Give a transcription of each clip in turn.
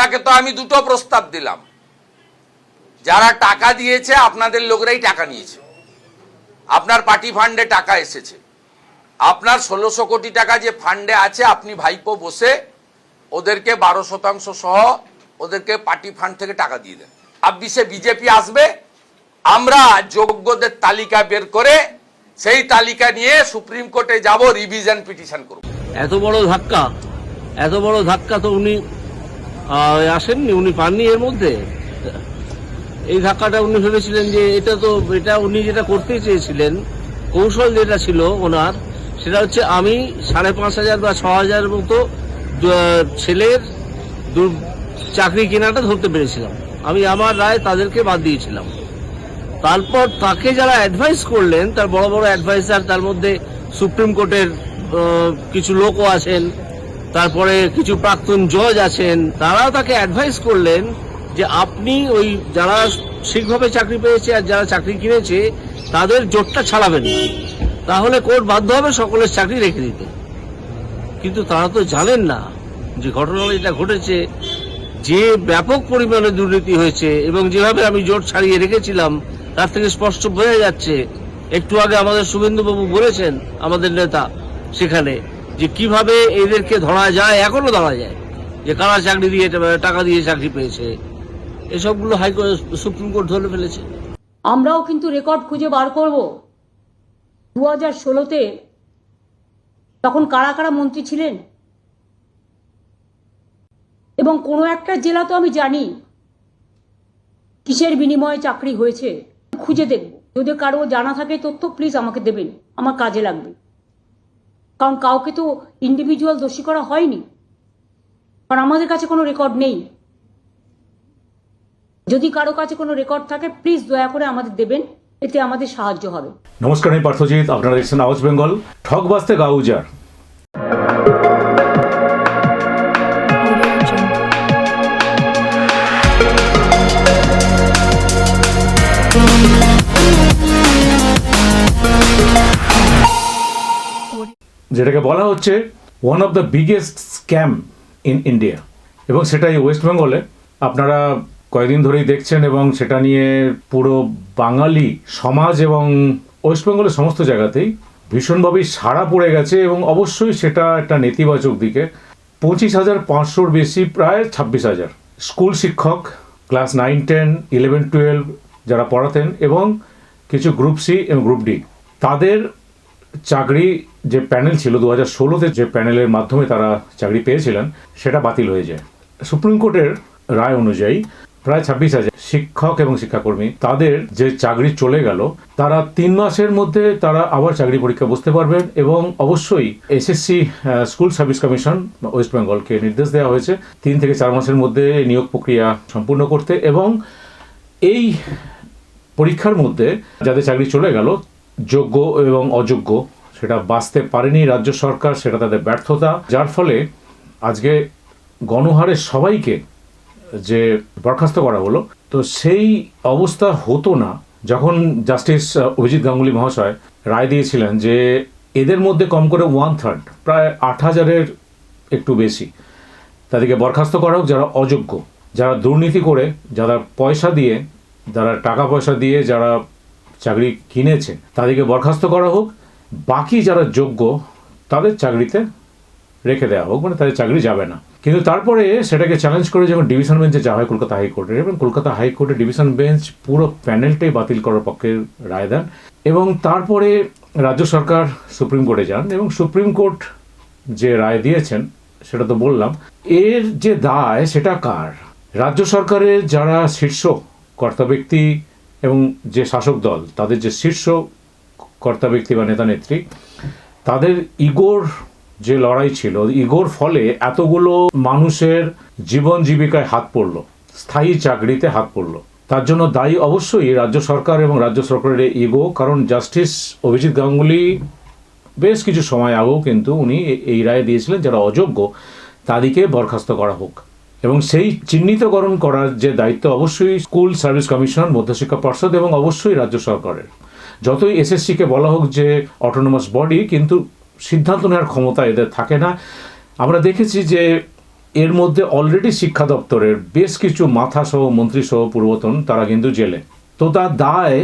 আপনাকে তো আমি দুটো প্রস্তাব দিলাম। যারা টাকা দিয়েছে, আপনাদের লোকরাই টাকা নিয়েছে। আপনার পার্টি ফান্ডে টাকা এসেছে। আপনার ষোলোশো কোটি টাকা যে ফান্ডে আছে, আপনি ভাইপো বসে ওদেরকে বারো শতাংশ সহ ওদেরকে পার্টি ফান্ড থেকে টাকা দিয়ে দেন। ছাব্বিশে বিজেপি আসবে, আমরা যোগ্যদের তালিকা বের করে সেই তালিকা নিয়ে সুপ্রিম কোর্টে যাব রিভিশন পিটিশন করব। এত বড় ধাক্কা, এত বড় ধাক্কা তো উনি আসেননি, উনি পাননি এর মধ্যে? এই ধাক্কাটা উনি ভেবেছিলেন যে এটা তো, এটা উনি যেটা করতে চেয়েছিলেন, কৌশল যেটা ছিল ওনার, সেটা হচ্ছে আমি সাড়ে পাঁচ হাজার বা ছ হাজার মতো ছেলের চাকরি কেনাটা ধরতে পেরেছিলাম। আমি আমার রায় তাদেরকে বাদ দিয়েছিলাম। তারপর তাকে যারা অ্যাডভাইস করলেন, তার বড় বড় অ্যাডভাইসার তার মধ্যে সুপ্রিম কোর্টের কিছু লোকও আছেন তারপরে কিছু প্রাক্তন জজ আছেন, তারাও তাকে অ্যাডভাইস করলেন যে আপনি ওই যারা ঠিকভাবে চাকরি পেয়েছে আর যারা চাকরি কিনেছে, তাদের জোটটা ছাড়াবেন। তাহলে কোর্ট বাধ্য হবে সকলের চাকরি রেখে দিতে কিন্তু তারা তো জানেন না যে ঘটনাটা যেটা ঘটেছে, যে ব্যাপক পরিমাণে দুর্নীতি হয়েছে এবং যেভাবে আমি জোট ছাড়িয়ে রেখেছিলাম, তার থেকে স্পষ্ট বোঝা যাচ্ছে, একটু আগে আমাদের শুভেন্দুবাবু বলেছেন, আমাদের নেতা সেখানে যে কীভাবে এদেরকে ধরা যায় এখনও ধরা যায়, যে কারা চাকরি দিয়ে টাকা দিয়ে চাকরি পেয়েছে, এসবগুলো হাইকোর্ট, সুপ্রিম কোর্ট ধরে ফেলেছে। আমরাও কিন্তু রেকর্ড খুঁজে বার করব। দু হাজার ষোলোতে তখন কারা কারা মন্ত্রী ছিলেন? এবং কোনো একটা জেলা তো আমি জানি, কিসের বিনিময়ে চাকরি হয়েছে, খুঁজে দেখব। যদি কারও জানা থাকে তথ্য প্লিজ আমাকে দেবেন। আমার কাজে লাগবে। কারণ কাউকে তো ইন্ডিভিজুয়াল দোষী করা হয়নি। কারণ আমাদের কাছে কোনো রেকর্ড নেই। যদি কারও কাছে কোনো রেকর্ড থাকে প্লিজ দয়া করে আমাদের দেবেন, এতে আমাদের সাহায্য হবে। নমস্কার, আমি পার্থজিৎ, আপনারা দেখছেন আওয়াজ বেঙ্গল ঠক বাস্তে গাউজার যেটাকে বলা হচ্ছে one of the biggest scam in India এবং সেটা এই ওয়েস্ট বেঙ্গলে আপনারা কয়েকদিন ধরেই দেখছেন এবং সেটা নিয়ে পুরো বাঙালি সমাজ এবং ওয়েস্ট বেঙ্গলের সমস্ত জায়গাতেই ভীষণভাবেই সাড়া পড়ে গেছে এবং অবশ্যই সেটা একটা নেতিবাচক দিকে। পঁচিশ হাজার পাঁচশোর বেশি প্রায় ছাব্বিশ হাজার। স্কুল শিক্ষক, class nine, ten, eleven, twelve যারা পড়াতেন এবং কিছু গ্রুপ সি এবং গ্রুপ ডি, তাদের চাকরি যে প্যানেল ছিল দু হাজার ষোলোতে যে প্যানেলের মাধ্যমে তারা চাকরি পেয়েছিলেন, সেটা বাতিল হয়ে যায়। সুপ্রিম কোর্টের রায় অনুযায়ী প্রায় ছাব্বিশ হাজার শিক্ষক এবং শিক্ষাকর্মী তাদের যে চাকরি চলে গেল, তারা তিন মাসের মধ্যে তারা আবার চাকরি পরীক্ষা বসতে পারবেন এবং অবশ্যই SSC school service commission, west বেঙ্গলকে নির্দেশ দেওয়া হয়েছে, তিন থেকে চার মাসের মধ্যে নিয়োগ প্রক্রিয়া সম্পূর্ণ করতে এবং এই পরীক্ষার মধ্যে যাদের চাকরি চলে গেল যোগ্য এবং অযোগ্য, সেটা বাঁচতে পারেনি রাজ্য সরকার, সেটা তাদের ব্যর্থতা। যার ফলে আজকে গণহারে সবাইকে যে বরখাস্ত করা হলো, তো সেই অবস্থা হতো না যখন জাস্টিস অভিজিৎ গাঙ্গুলি মহাশয় রায় দিয়েছিলেন যে এদের মধ্যে কম করে ওয়ান থার্ড প্রায় আট হাজারের একটু বেশি। তাদেরকে বরখাস্ত করা হোক যারা অযোগ্য, যারা দুর্নীতি করে, যারা পয়সা দিয়ে, যারা টাকা পয়সা দিয়ে, যারা চাকরি কিনেছে তাদেরকে বরখাস্ত করা হোক, বাকি যারা যোগ্য, তাদের চাকরিতে রেখে দেওয়া হোক মানে তাদের চাকরি যাবে না। কিন্তু তারপরে সেটাকে চ্যালেঞ্জ করে যখন ডিভিশন বেঞ্চে যাওয়া হয় কলকাতা হাইকোর্টের এবং কলকাতা হাইকোর্টে ডিভিশন বেঞ্চ পুরো প্যানেলটাই বাতিল করার পক্ষে রায় দেন, এবং তারপরে রাজ্য সরকার সুপ্রিম কোর্টে যান, এবং সুপ্রিম কোর্ট যে রায় দিয়েছেন, সেটা তো বললাম, এর যে দায় সেটা কার? রাজ্য সরকারের যারা শীর্ষ কর্তা ব্যক্তি এবং যে শাসক দল, তাদের যে শীর্ষ কর্তা ব্যক্তি বা নেতা নেত্রী, তাদের ইগোর যে লড়াই ছিল, ইগোর ফলে এতগুলো মানুষের জীবন জীবিকায় হাত পড়ল, স্থায়ী চাকরিতে হাত পড়ল। তার জন্য দায়ী অবশ্যই রাজ্য সরকার এবং রাজ্য সরকারের ইগো, কারণ জাস্টিস অভিজিৎ গাঙ্গুলি বেশ কিছু সময় আগেও কিন্তু উনি এই রায় দিয়েছিলেন, যারা অযোগ্য, তাদেরকে বরখাস্ত করা হোক। এবং সেই চিহ্নিতকরণ করার যে দায়িত্ব অবশ্যই স্কুল সার্ভিস কমিশন মধ্যশিক্ষা পর্ষদ এবং অবশ্যই রাজ্য সরকারের। যতই এসএসসিকে বলা হোক যে অটোনোমাস বডি কিন্তু সিদ্ধান্ত নেওয়ার ক্ষমতা এদের থাকে না। আমরা দেখেছি যে এর মধ্যে অলরেডি শিক্ষা দপ্তরের বেশ কিছু মাথা সহ মন্ত্রী সহ পূর্বতন, তারা কিন্তু জেলে। তো তার দায়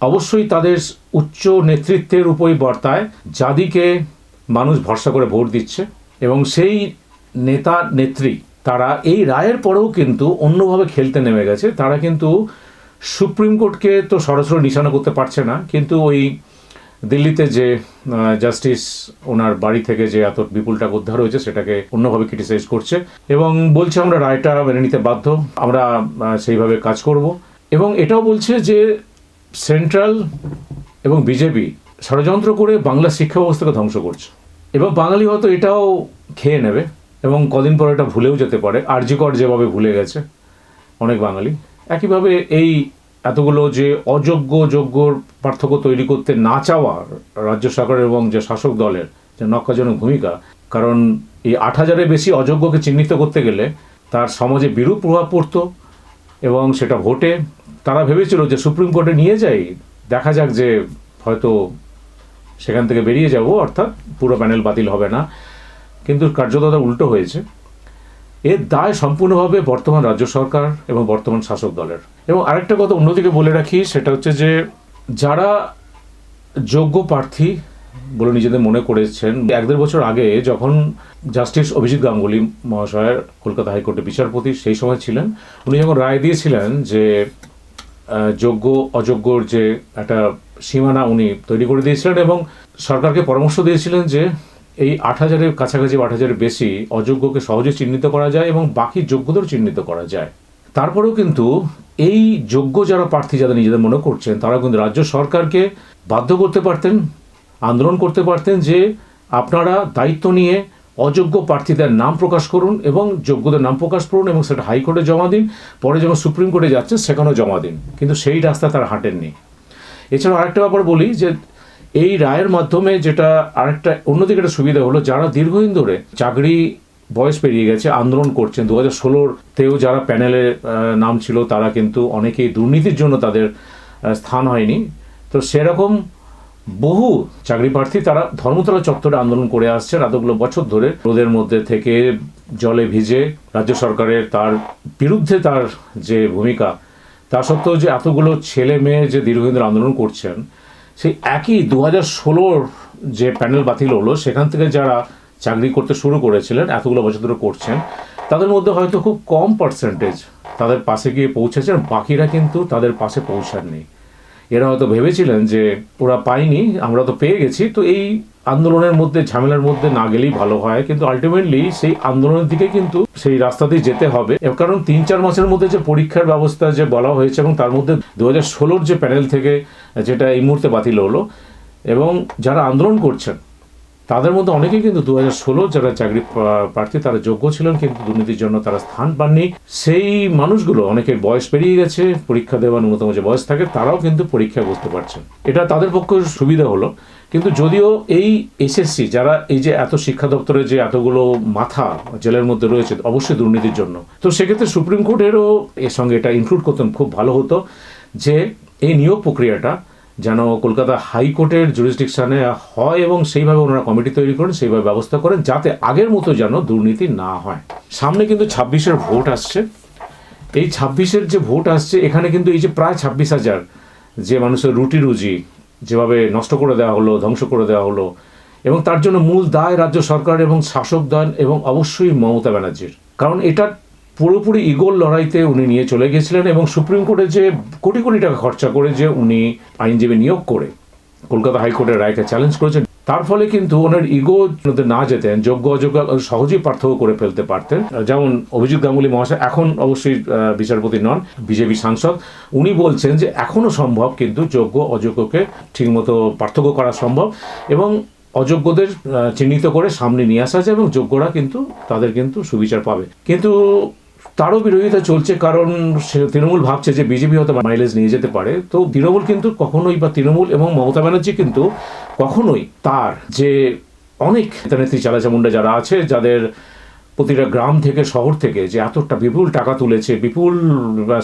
অবশ্যই তাদের উচ্চ নেতৃত্বের উপরই বর্তায়। যাদিকে মানুষ ভরসা করে ভোট দিচ্ছে এবং সেই নেতা, নেত্রী তারা এই রায়ের পরেও কিন্তু অন্যভাবে খেলতে নেমে গেছে। তারা কিন্তু সুপ্রিম কোর্টকে তো সরাসরি নিশানা করতে পারছে না। কিন্তু ওই দিল্লিতে যে জাস্টিস ওনার বাড়ি থেকে যে এত বিপুল টাকা উদ্ধার হয়েছে, সেটাকে অন্যভাবে ক্রিটিসাইজ করছে এবং বলছে আমরা রায়টা মেনে নিতে বাধ্য, আমরা সেইভাবে কাজ করব। এবং এটাও বলছে যে সেন্ট্রাল এবং বিজেপি ষড়যন্ত্র করে বাংলা শিক্ষা ব্যবস্থাকে ধ্বংস করছে। এবং বাঙালি হয়তো এটাও খেয়ে নেবে। এবং কদিন পর এটা ভুলেও যেতে পারে। আর্যিকর যেভাবে ভুলে গেছে, অনেক বাঙালি। একইভাবে এই এতগুলো যে অযোগ্য যোগ্যর পার্থক্য তৈরি করতে না চাওয়া রাজ্য সরকারের এবং যে শাসক দলের যে নক্কাজনক ভূমিকা, কারণ এই আট হাজারের বেশি অযোগ্যকে চিহ্নিত করতে গেলে তার সমাজে বিরূপ প্রভাব পড়তো এবং সেটা ভোটে তারা ভেবেছিল যে সুপ্রিম কোর্টে নিয়ে যাই, দেখা যাক যে হয়তো সেখান থেকে বেরিয়ে যাব, অর্থাৎ পুরো প্যানেল বাতিল হবে না। কিন্তু কার্যত তার উল্টো হয়েছে। এর দায় সম্পূর্ণভাবে বর্তমান রাজ্য সরকার এবং বর্তমান শাসক দলের। এবং আরেকটা কথা অন্যদিকে বলে রাখি, সেটা হচ্ছে যে যারা যোগ্য প্রার্থী বলে নিজেদের মনে করেছেন, এক দেড় বছর আগে যখন জাস্টিস অভিজিৎ গাঙ্গুলি মহাশয়ের কলকাতা হাইকোর্টের বিচারপতি সেই সময় ছিলেন, উনি যখন রায় দিয়েছিলেন যে যোগ্য, অযোগ্যর যে একটা সীমানা উনি তৈরি করে দিয়েছিলেন এবং সরকারকে পরামর্শ দিয়েছিলেন যে এই আট হাজারের কাছাকাছি আট হাজারের বেশি অযোগ্যকে সহজে চিহ্নিত করা যায় এবং বাকি যোগ্যদের চিহ্নিত করা যায়। তারপরেও কিন্তু এই যোগ্য যারা প্রার্থী যাদের নিজেদের মনে করছেন তারা কিন্তু রাজ্য সরকারকে বাধ্য করতে পারতেন, আন্দোলন করতে পারতেন যে আপনারা দায়িত্ব নিয়ে অযোগ্য প্রার্থীদের নাম প্রকাশ করুন এবং যোগ্যদের নাম প্রকাশ করুন এবং সেটা হাইকোর্টে জমা দিন, পরে যখন সুপ্রিম কোর্টে যাচ্ছে সেখানেও জমা দিন। কিন্তু সেই রাস্তা তারা হাঁটেননি। এছাড়াও আরেকটা ব্যাপার বলি যে এই রায়ের মাধ্যমে যেটা আরেকটা, অন্যদিকে একটা সুবিধা হলো যারা দীর্ঘদিন ধরে চাকরি বয়স পেরিয়ে গেছে, আন্দোলন করছেন দু হাজার ষোলোতেও যারা প্যানেলে নাম ছিল, তারা কিন্তু অনেকেই দুর্নীতির জন্য তাদের স্থান হয়নি। তো সেরকম বহু চাকরি প্রার্থী তারা ধর্মতলা চত্বরে আন্দোলন করে আসছেন এতগুলো বছর ধরে। রোদের মধ্যে থেকে জলে ভিজে রাজ্য সরকারের তার বিরুদ্ধে তার যে ভূমিকা, তা সত্ত্বেও যে এতগুলো ছেলে মেয়ে যে দীর্ঘদিন আন্দোলন করছেন সেই একই দু হাজার ষোলোর যে প্যানেল বাতিল হলো, সেখান থেকে যারা চাকরি করতে শুরু করেছিলেন, এতগুলো বছর ধরে করছেন, তাদের মধ্যে হয়তো খুব কম পার্সেন্টেজ তাদের পাশে গিয়ে পৌঁছেছেন, বাকিরা কিন্তু তাদের পাশে পৌঁছাননি। এরা হয়তো ভেবেছিলেন যে ওরা পায়নি, আমরা তো পেয়ে গেছি, তো এই আন্দোলনের মধ্যে, ঝামেলার মধ্যে না গেলেই ভালো হয়। কিন্তু আলটিমেটলি সেই আন্দোলনের দিকে কিন্তু সেই রাস্তাতেই যেতে হবে। কারণ তিন চার মাসের মধ্যে যে পরীক্ষার ব্যবস্থা যে বলা হয়েছে এবং তার মধ্যে দু হাজার ষোলোর যে প্যানেল থেকে যেটা এই মুহূর্তে বাতিল হলো এবং যারা আন্দোলন করছেন তাদের মধ্যে অনেকেই কিন্তু দু ষোলো যারা চাকরি প্রার্থী, তারা যোগ্য ছিলেন কিন্তু দুর্নীতির জন্য তারা স্থান পাননি। সেই মানুষগুলো, অনেকের বয়স পেরিয়ে গেছে, পরীক্ষা দেওয়ার ন্যূনতম যে বয়স থাকে, তারাও কিন্তু পরীক্ষা বসতে পারছেন। এটা তাদের পক্ষে সুবিধা হলো, কিন্তু যদিও এই এসএসসি, যারা এই যে এত শিক্ষা দপ্তরে যে এতগুলো মাথা জেলের মধ্যে রয়েছে, অবশ্যই দুর্নীতির জন্য। তো সেক্ষেত্রে সুপ্রিম কোর্টেরও এর সঙ্গে এটা ইনক্লুড করতেন, খুব ভালো হতো যে এই নিয়োগ প্রক্রিয়াটা যেন কলকাতা হাইকোর্টের জুরিসডিকশনে হয় এবং সেইভাবে ওনারা কমিটি তৈরি করেন, সেইভাবে ব্যবস্থা করেন, যাতে আগের মতো যেন দুর্নীতি না হয়। সামনে কিন্তু ছাব্বিশের ভোট আসছে। এই ছাব্বিশের যে ভোট আসছে, এখানে কিন্তু এই যে প্রায় ছাব্বিশ হাজার যে মানুষের রুটি রুজি, যেভাবে নষ্ট করে দেওয়া হলো, ধ্বংস করে দেওয়া হলো, এবং তার জন্য মূল দায় রাজ্য সরকার এবং শাসক দল এবং অবশ্যই মমতা ব্যানার্জির। কারণ এটা পুরোপুরি ইগোর লড়াইতে উনি নিয়ে চলে গেছিলেন এবং সুপ্রিম কোর্টে যে কোটি কোটি টাকা খরচা করে যে উনি আইনজীবী নিয়োগ করে কলকাতা হাইকোর্টের রায়কে চ্যালেঞ্জ করেছেন, তার ফলে কিন্তু ওনার ইগো না যেতেন, যোগ্য অযোগ্য সহজেই পার্থক্য করে ফেলতে পারতেন। যেমন অভিজিৎ গাঙ্গুলি মহাশয় এখন অবশ্যই বিচারপতি নন, বিজেপি সাংসদ। উনি বলছেন যে এখনও সম্ভব কিন্তু যোগ্য অযোগ্যকে ঠিকমতো পার্থক্য করা সম্ভব এবং অযোগ্যদের চিহ্নিত করে সামনে নিয়ে আসা যায় এবং যোগ্যরা কিন্তু তাদের কিন্তু সুবিচার পাবে। কিন্তু তারও বিরোধিতা চলছে, কারণ তৃণমূল ভাবছে যে বিজেপি হয়তো মাইলেজ নিয়ে যেতে পারে। তো তৃণমূল কিন্তু কখনোই বা তৃণমূল এবং মমতা ব্যানার্জি কিন্তু কখনোই তার যে অনেক নেতানেত্রী চালাচামুন্ডা যারা আছে, যাদের প্রতিটা গ্রাম থেকে, শহর থেকে যে এতটা বিপুল টাকা তুলেছে, বিপুল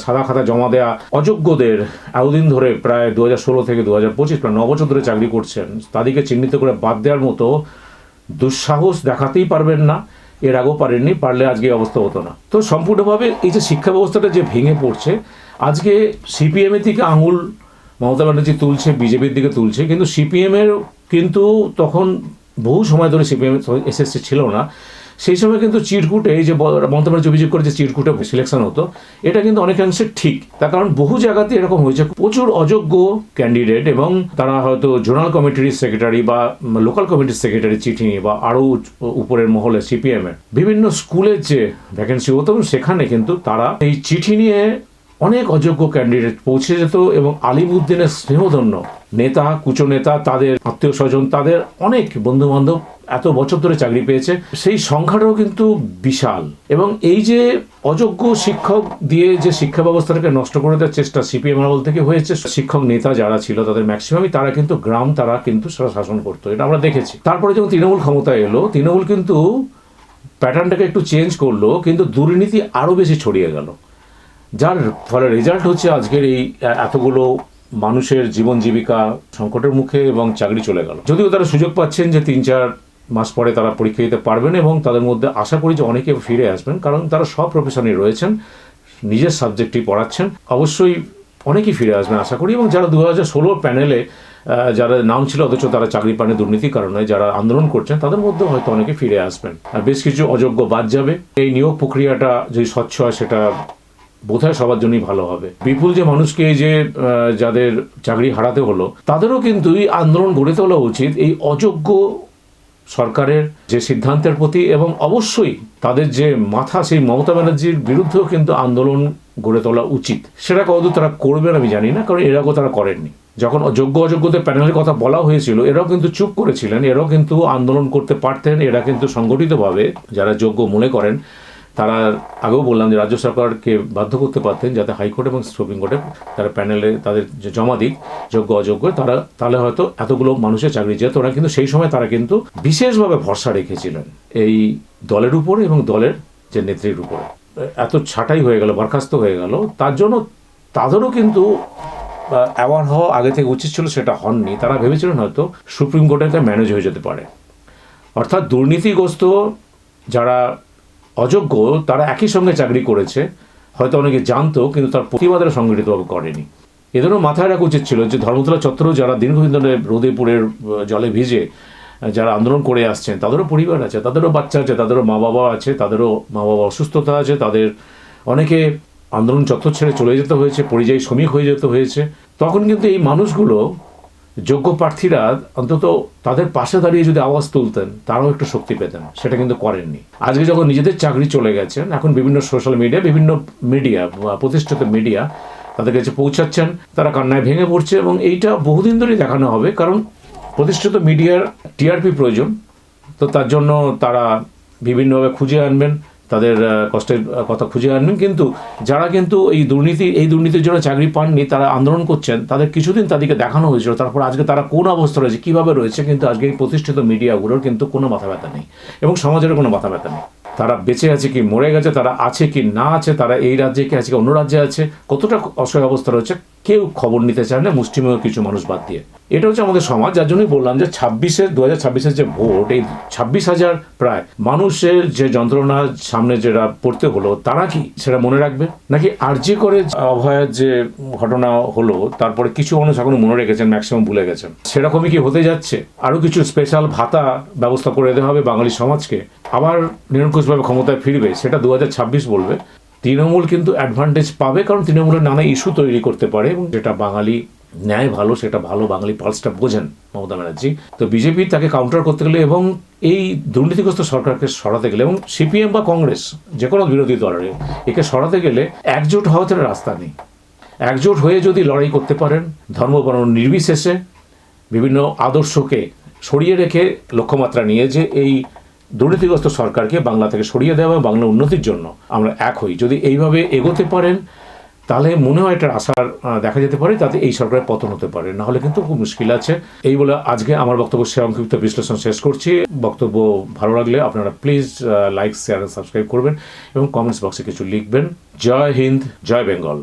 সাদা খাতা জমা দেয়া অযোগ্যদের এতদিন ধরে প্রায় দু ষোলো থেকে দু হাজার পঁচিশ, প্রায় ন বছর ধরে চাকরি করছেন, তাদেরকে চিহ্নিত করে বাদ দেওয়ার মতো দুঃসাহস দেখাতেই পারবেন না। এর আগেও পারেননি, পারলে আজকে অবস্থা হতো না। তো সম্পূর্ণভাবে এই যে শিক্ষা ব্যবস্থাটা যে ভেঙে পড়ছে, আজকে সিপিএমের দিকে আঙুল মমতা ব্যানার্জি তুলছে, বিজেপির দিকে তুলছে, কিন্তু সিপিএমের কিন্তু তখন বহু সময় ধরে সিপিএম এসএসসি ছিল না। সেই সময় কিন্তু চিরকুটে, এই যে মমতা ব্যানার্জি অভিযোগ করে যে চিরকুটে সিলেকশন হতো, এটা কিন্তু অনেকাংশে ঠিক। তার কারণ বহু জায়গাতে এরকম হয়েছে। প্রচুর অযোগ্য ক্যান্ডিডেট এবং তারা হয়তো জোনাল কমিটির সেক্রেটারি বা লোকাল কমিটির সেক্রেটারি চিঠি নিয়ে বা আরও উপরের মহলে সিপিএমের বিভিন্ন স্কুলের যে ভ্যাকেন্সি হতো সেখানে কিন্তু তারা এই চিঠি নিয়ে অনেক অযোগ্য ক্যান্ডিডেট পৌঁছে যেত এবং আলিমুদ্দিনের স্নেহধন্য নেতা, কুচো নেতা, তাদের আত্মীয় স্বজন তাদের অনেক বন্ধু বান্ধব এত বছর ধরে চাকরি পেয়েছে। সেই সংখ্যাটাও কিন্তু বিশাল। এবং এই যে অযোগ্য শিক্ষক দিয়ে যে শিক্ষা ব্যবস্থাটাকে নষ্ট করে দেওয়ার চেষ্টা সিপিএম আমল থেকে হয়েছে, শিক্ষক নেতা যারা ছিল তাদের ম্যাক্সিমামই তারা কিন্তু গ্রাম, তারা কিন্তু শাসন করতো। এটা আমরা দেখেছি। তারপরে যখন তৃণমূল ক্ষমতায় এলো, তৃণমূল কিন্তু প্যাটার্নটাকে একটু চেঞ্জ করল, কিন্তু দুর্নীতি আরও বেশি ছড়িয়ে গেল। যার ফলে রেজাল্ট হচ্ছে আজকের এই এতগুলো মানুষের জীবন জীবিকা সংকটের মুখে এবং চাকরি চলে গেল। যদিও তারা সুযোগ পাচ্ছেন যে তিন চার মাস পরে তারা পরীক্ষা দিতে পারবেন এবং তাদের মধ্যে আশা করি যে অনেকে ফিরে আসবেন, কারণ তারা সব প্রফেশনে রয়েছেন, নিজের সাবজেক্টই পড়াচ্ছেন। অবশ্যই অনেকেই ফিরে আসবেন আশা করি এবং যারা দু হাজার প্যানেলে যারা নাম ছিল অথচ তারা চাকরি পানে দুর্নীতির কারণে, যারা আন্দোলন করছেন, তাদের মধ্যে হয়তো অনেকে ফিরে আসবেন। আর বেশ কিছু অযোগ্য বাদ যাবে। এই নিয়োগ প্রক্রিয়াটা যদি স্বচ্ছ হয়, সেটা বোধহয় সবার জন্যই ভালো হবে। বিপুল যে মানুষকে যে যাদের চাকরি হারাতে হলো, তাদেরও কিন্তু এই আন্দোলন গড়ে তোলা উচিত এই অযোগ্য সরকারের যে সিদ্ধান্তের প্রতি এবং অবশ্যই তাদের যে মাথা, সেই মমতা ব্যানার্জির বিরুদ্ধেও কিন্তু আন্দোলন গড়ে তোলা উচিত। সেটা কতদূর তারা করবেন আমি জানি না, কারণ এর আগেও তারা করেননি। যখন যোগ্য অযোগ্যদের প্যানেলের কথা বলা হয়েছিল, এরাও কিন্তু চুপ করেছিলেন, এরাও কিন্তু আন্দোলন করতে পারতেন, এরা কিন্তু সংগঠিতভাবে যারা যোগ্য মনে করেন তারা আগেও বললাম যে রাজ্য সরকারকে বাধ্য করতে পারতেন যাতে হাইকোর্ট এবং সুপ্রিম কোর্টে তারা প্যানেলে তাদের যে জমা দিক, যোগ্য, অযোগ্য, তারা তাহলে হয়তো এতগুলো মানুষের চাকরি যেত ওরা কিন্তু সেই সময় তারা কিন্তু বিশেষভাবে ভরসা রেখেছিলেন এই দলের উপরে এবং দলের যে নেত্রীর উপরে। এত ছাঁটাই হয়ে গেল, বরখাস্ত হয়ে গেল, তার জন্য তাদেরও কিন্তু অ্যাওয়ার হওয়া আগে থেকে উচিত ছিল সেটা হননি। তারা ভেবেছিলেন হয়তো সুপ্রিম কোর্টে ম্যানেজ হয়ে যেতে পারে। অর্থাৎ দুর্নীতিগ্রস্ত যারা অযোগ্য, তারা একই সঙ্গে চাকরি করেছে। হয়তো অনেকে জানতো, কিন্তু তার প্রতিবাদের সংগঠিতভাবে করেনি। এদেরও মাথায় রাখা উচিত ছিল যে ধর্মতলা চত্বরেও যারা দীর্ঘদিন ধরে রোদে পুরের জলে ভিজে যারা আন্দোলন করে আসছেন, তাদেরও পরিবার আছে, তাদেরও বাচ্চা আছে, তাদেরও মা বাবা আছে, তাদেরও মা বাবা অসুস্থতা আছে, তাদের অনেকে আন্দোলন চত্বর ছেড়ে চলে যেতে হয়েছে, পরিযায়ী শ্রমিক হয়ে যেতে হয়েছে। তখন কিন্তু এই মানুষগুলো যোগ্য প্রার্থীরা অন্তত তাদের পাশে দাঁড়িয়ে যদি আওয়াজ তুলতেন, তারাও একটু শক্তি পেতেন। সেটা কিন্তু করেননি। আজকে যখন নিজেদের চাকরি চলে গেছেন, এখন বিভিন্ন সোশ্যাল মিডিয়া বিভিন্ন মিডিয়া প্রতিষ্ঠিত মিডিয়া তাদের কাছে পৌঁছাচ্ছেন। তারা কান্নায় ভেঙে পড়ছে এবং এইটা বহুদিন ধরেই দেখানো হবে। কারণ প্রতিষ্ঠিত মিডিয়ার টিআরপি প্রয়োজন। তো তার জন্য তারা বিভিন্নভাবে খুঁজে আনবেন। তাদের কষ্টের কথা খুঁজে আনবেন কিন্তু যারা কিন্তু এই দুর্নীতি, এই দুর্নীতির জন্য চাকরি পাননি, তারা আন্দোলন করছেন, তাদের কিছুদিন তাদেরকে দেখানো হয়েছিল। তারপর আজকে তারা কোন অবস্থা রয়েছে, কীভাবে রয়েছে, কিন্তু আজকে এই প্রতিষ্ঠিত মিডিয়াগুলোর কিন্তু কোনো মাথা ব্যথা নেই এবং সমাজেরও কোনো মাথা ব্যথা নেই। তারা বেঁচে আছে কি, মরে গেছে, তারা আছে কি না আছে, তারা এই রাজ্যে কি আছে কি, অন্য রাজ্যে আছে, কতটা অসহায় অবস্থা রয়েছে কেউ খবর নিতে চায় না, মুষ্টিমেয় কিছু মানুষ বাদ দিয়ে। এটা হচ্ছে আমাদের সমাজ, যার জন্যই বললাম যে ছাব্বিশের দু হাজার ছাব্বিশের যে ভোট, এই ছাব্বিশ হাজার প্রায় মানুষের যে যন্ত্রণা সামনে যেটা পড়তে হলো, তারা কি সেটা মনে রাখবে? নাকি আর্জি করে অভয়ের যে ঘটনা হলো, তারপরে কিছু মানুষ এখনও মনে রেখেছেন, ম্যাক্সিমাম ভুলে গেছেন। সেরকমই কি হতে যাচ্ছে? আরও কিছু স্পেশাল ভাতা ব্যবস্থা করে দেওয়া হবে বাঙালি সমাজকে, আবার নিরঙ্কুশভাবে ক্ষমতায় ফিরবে, সেটা দু বলবে। তৃণমূল কিন্তু অ্যাডভান্টেজ পাবে, কারণ তৃণমূলের নানা ইস্যু তৈরি করতে পারে এবং যেটা বাঙালি ন্যায় ভালো, সেটা ভালো বাঙালি পালসটা বোঝেন মমতা ব্যানার্জি। তো বিজেপি তাকে কাউন্টার করতে গেলে এবং এই দুর্নীতিগ্রস্ত সরকারকে সরাতে গেলে এবং সিপিএম বা কংগ্রেস যে কোনো বিরোধী দলের একে সরাতে গেলে একজোট হওয়া হওয়াতে রাস্তা নেই। একজোট হয়ে যদি লড়াই করতে পারেন ধর্মবর্ণ নির্বিশেষে বিভিন্ন আদর্শকে সরিয়ে রেখে লক্ষ্যমাত্রা নিয়ে যে এই দুর্নীতিগ্রস্ত সরকারকে বাংলা থেকে সরিয়ে দেওয়া বাংলা উন্নতির জন্য আমরা এক হই। যদি এইভাবে এগোতে পারেন, তাহলে মনে হয় একটা আশার দেখা যেতে পারে তাতে এই সরকারের পতন হতে পারে। না হলে কিন্তু খুব মুশকিল আছে। এই বলে আজকে আমার বক্তব্য সংক্ষিপ্ত বিশ্লেষণ শেষ করছি। বক্তব্য ভালো লাগলে আপনারা প্লিজ লাইক শেয়ার সাবস্ক্রাইব করবেন এবং কমেন্টস বক্সে কিছু লিখবেন। জয় হিন্দ, জয় বেঙ্গল।